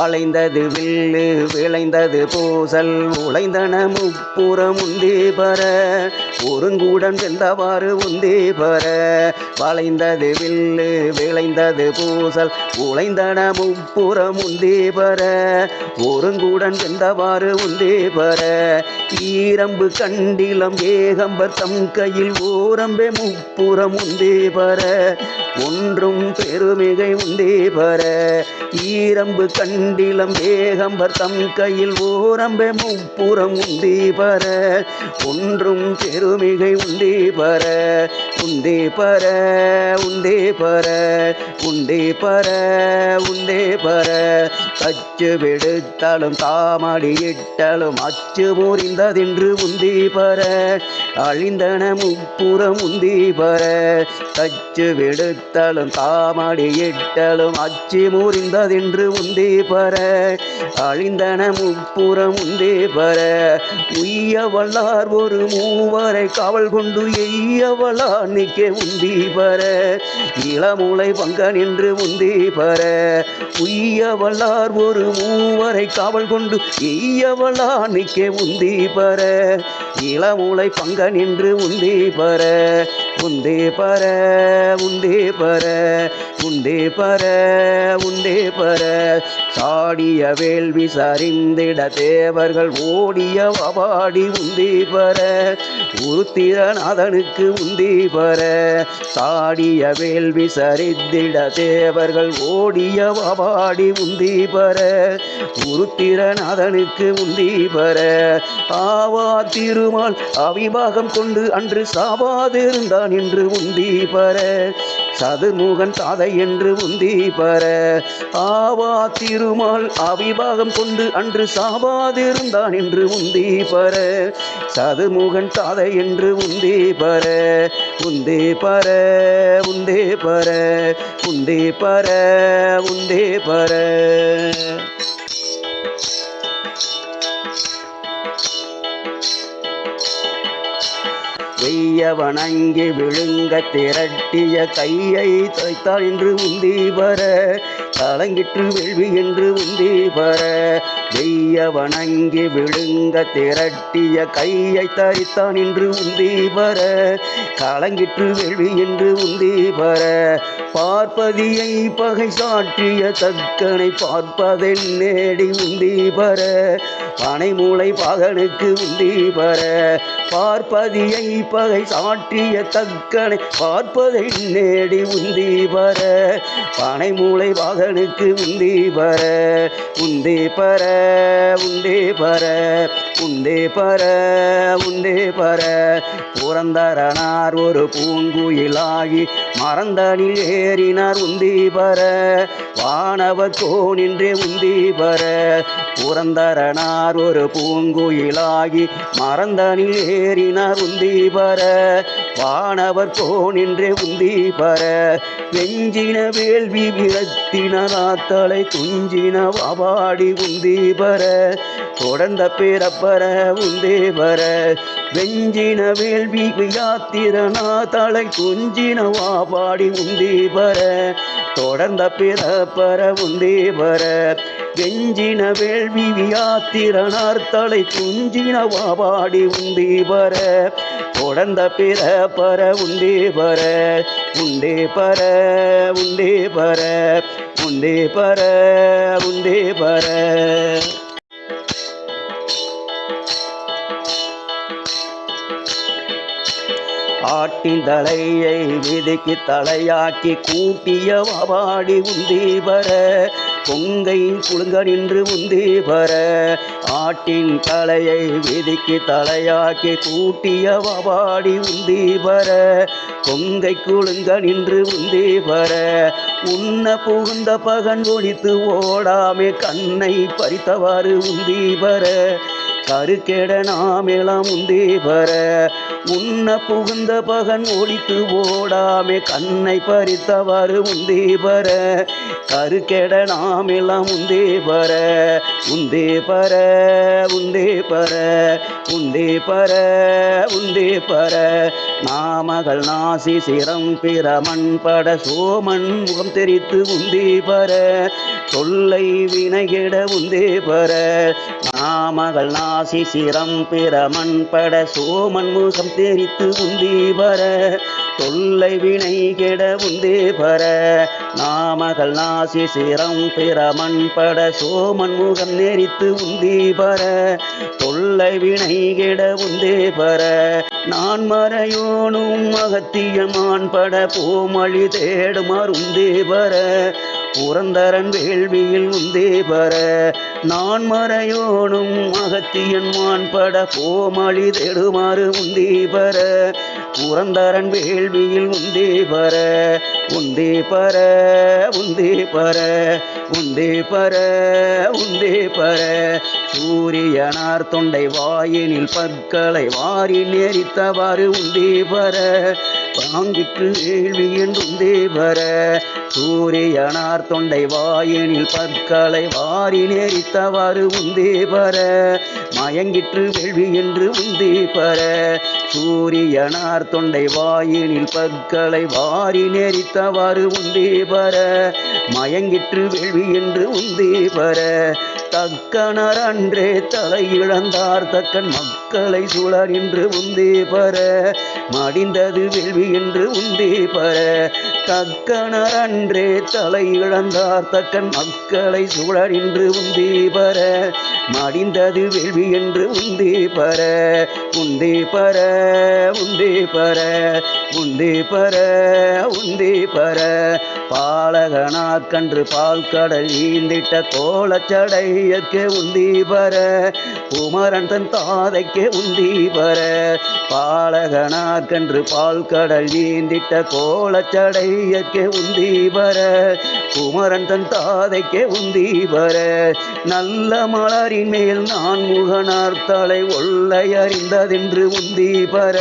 வளைந்தது வில்லு விளைந்தது பூசல் உழைந்தன முப்புறம் பர ஒருங்கூடன் சென்றவாறு உந்தி பெற. வளைந்தது வில்லு விளைந்தது பூசல் உழைந்தன முப்புறம் உந்தி பெற. ஒருங்குடன் சென்றவாறு உந்தி பெற. ஈரம்பு கண்டிலம் ஏகம்பர் தம் கையில் ஓரம்பே முப்புறம் உந்தி பெற. ஒன்றும் பெருமிகை உந்தே பெற. ஈரம்பு கண்டிலம் ஏகம்பர் தம் கையில் ஓரம்பே முப்புறம் உந்தி பெற. ஒன்றும் மிகை உண்டே பர உண்டே பர உண்டே பர உண்டே பர உண்டே பர. அச்சு விடுத்தாலும் தாமடி இட்டாலும் அச்சு முறிந்ததென்று உந்தி பர. அழிந்தன முப்புறம் உந்தி பர. தச்சு விடுத்தலும் தாமடி இட்டாலும் அச்சு முறிந்ததென்று உந்தி பர. அழிந்தன முப்புறம் உந்தே பர. உய்ய வல்லார் ஒரு மூவரை காவல் கொண்டு எய்யவளா நிக்கே உந்தி பர. இளமுலை பங்க நின்று உந்தி பர. உய்யவளார் ஒரு மூவரை காவல் கொண்டு எய்யவளா நிக்கே உந்தி பர. இளமுலை பங்க நின்று உந்தி பர. உந்தே பர உந்தே பர உந்தே பர உந்தே பர. சாடிய வேள்வி சரிந்திட தேவர்கள் ஓடிய வபாடி உந்தி பர. உருத்திரநாதனுக்கு உந்தி பர. சாடிய வேள்வி சரிந்திட தேவர்கள் ஓடிய வபாடி உந்தி பர. உருத்திரநாதனுக்கு உந்தி பர. ஆவா திருமால் அவிபாகம் கொண்டு அன்று சாவாதிருந்தான். என்று உந்தி பர சதுமுகன் தாதை என்று உந்தி பர. ஆவா திருமால் அவிபாகம் கொண்டு அன்று சாவாதிருந்தான் என்று உந்தி பர சதுர்முகன் தாதை என்று உந்தி பர. உந்தே பர உந்தே பர உந்தே பர உந்தே பர. வெய்ய வணங்கி விழுங்க திரட்டிய கையை தொய்த்தாள் என்று உந்தி வர கலங்கிற்று வேள்வி என்று உந்தி வர. வெய்ய வணங்கி விழுங்க திரட்டிய கையை தரித்தான் என்று உந்தி வர கலங்கிற்று வேள்வி என்று உந்தி வர. பார்ப்பதியை பகை சாற்றிய தக்கனை பார்ப்பதென் நேடி உந்தி வர பனைமூளை பகனுக்கு உந்தி வர. பார்ப்பதியை பகை சாற்றிய தக்கனை பார்ப்பதை நேடி உந்தி பர. பனைமூளை வாகனுக்கு உந்தி பர. உந்தி பர உந்தி பர. உந்தே பர உந்தே பர. புறந்தரனார் ஒரு பூங்குயிலாகி மறந்தனில் ஏறினார் உந்தி பர. வானவர் கோனின்றே உந்தி பர. புறந்தரனார் ஒரு பூங்குயிலாகி மறந்தனில் ஏறினார் உந்தி பர. வானவர் கோனின்றே உந்தி பர. வெஞ்சின வேள்வி விரத்தினராத்தலை துஞ்சின வாடி உந்தி பர. தொடர்ந்த வர உந்தே வர. வெஞ்சின வேள்வி வியாத்திரனா தலை துஞ்சின வாபாடி உந்தி வர. தொடர்ந்த பிற பர உந்தே வர. வெஞ்சின வேள்வி வியாத்திரனார் தலை துஞ்சின வாபாடி உந்தி வர. தொடர்ந்த பிற பர உந்தே பர உண்டே பர உண்டே பர. உண்டே பர உண்டே பர. ஆட்டின் தலையை விதிக்கு தலையாக்கி கூட்டிய வாடி உந்தி பர கொங்கை குழுங்க நின்று உந்தீபர ஆட்டின் தலையை விதிக்கு தலையாக்கி கூட்டிய வாடி உந்தி பர கொங்கை குழுங்க நின்று உந்தி பர உன்ன புகுந்த பகன் ஒழித்து ஓடாமே கண்ணை பறித்தவாறு உந்தி கருக்கேட கருக்கெட நாமெல்லாம் உந்தே பெற உன்ன புகுந்த பகன் ஒழித்து ஓடாமே கண்ணை பறித்தவாறு உந்தே கருக்கேட கருக்கெட நாமெல்லாம் உந்தே உந்தே பர உந்தே பர உந்தே பர உந்தே பர நாமகள் நாசி சிரம் பிற மண்பட சோமன் முகம் தெரித்து உந்தே பர தொல்லை வினைகிட உந்தே பர நாமகள் நாசி சிரம் பிற பட சோமன் முகம் தெரித்து உந்தே பர தொல்லை வினை கெட உந்தே பர. நாமகள் நாசி சிரம் பிற பட சோமன் முகம் நெறித்து உந்தி பர தொல்லை வினை கெட உந்தே பர. நான் மறையோனும் அகத்தியமான் பட போமழி தேடுமாறு உந்தே பர. புரந்தரன் வேள்வியில் உந்தே பர. நான் மறையோனும் அகத்தியன் மான்பட பட. போமழி தேடுமாறு உந்தே பர. புரந்தரன் வேள்வியில் உந்தே பர உந்தே பர உந்தே பர உந்தே பர உந்தே பர. சூரியனார் தொண்டை வாயினில் பற்களை வாரி நெறித்தவாறு உந்தே பர பாங்கிற்று வேள்வி என்றுந்தே பெற சூரியனார் தொண்டை வாயினில் பற்களை வாரி நெறித்தவாறு உந்தே பெற மயங்கிற்று வெள்வி என்று உந்தி பர. சூரியனார் தொண்டை வாயினில் பற்களை வாரி நெறித்தவாறு உந்தி பர. மயங்கிற்று வெள்வி என்று உந்தி பர. தக்கனர் அன்றே தலை இழந்தார் தக்கன் மக்களை சுழர் என்று உந்தே பர. மடிந்தது வெள்வி என்று உந்தே பர. தக்கனர் அன்றே தலை இழந்தார் தக்கன் மக்களை சுழர் என்று உந்தி பர. மடிந்தது வேள்வி என்று உந்தே பர உந்தே பர உந்தே பர உந்தே பர உந்தே பர. பாலகனாக்கன்று பால் கடல் ஈந்திட்ட கோலச்சடையற்கே உந்தி பர குமரன் தன் தாதைக்கே உந்தி பெற பாலகனாக்கன்று பால் கடல் நீந்திட்ட கோலச்சடையக்கே உந்தி பர குமரன் தன் தாதைக்கே உந்தி வர. நல்ல மலரின் மேல் நான் முகனார் தலை ஒல்லை அறிந்ததென்று உந்தி பர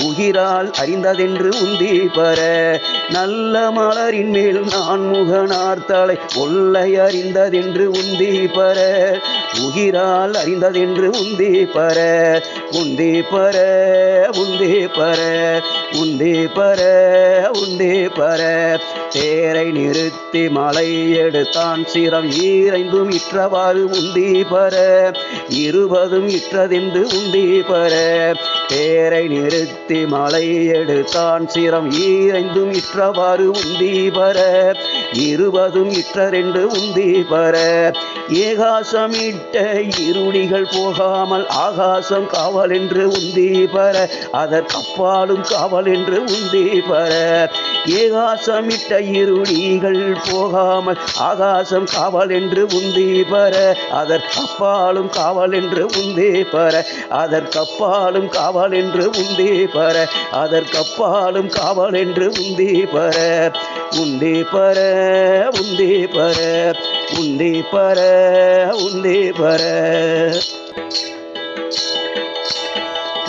உயிரால் அறிந்ததென்று உந்தி பர நல்ல மலரின் மேல் நான் முகனார் தலை ஒல்லை அறிந்ததென்று உந்தி பர உயிரால் அறிந்ததென்று உந்தி பர உந்தி பர உந்தி பர உந்தி பர உந்தி பர. தேரை நிறுத்தி மலை எடுத்தான் சிரம் ஈரைந்தும் இற்றவாறு உந்தி பர. இருபதும் இற்றதென்று உந்தி பர. தேரை நிறுத்தி மலை எடுத்தான் சிரம் ஈரைந்தும் இற்றவாறு உந்தி பர. இருபதும் இற்றரென்று உந்தி பர. ஏகாசமிட்ட இருடிகள் போகாமல் ஆகாசம் காவல் என்று உந்தி பெற அதற்கப்பாலும் காவல் என்று உந்தி பர. ஏகாசமிட்ட இருடிகள் போகாமல் ஆகாசம் காவல் என்று உந்தி பர அதற்கப்பாலும் காவல் என்று உந்தி பர. அதற்கப்பாலும் காவல் என்று உந்தி பர அதற்கப்பாலும் காவல் என்று உந்தி பர. உந்தி பெற உந்தி பர உந்தி பெற உந்தி பர.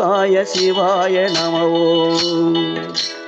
शिवाय शिवाय नमो।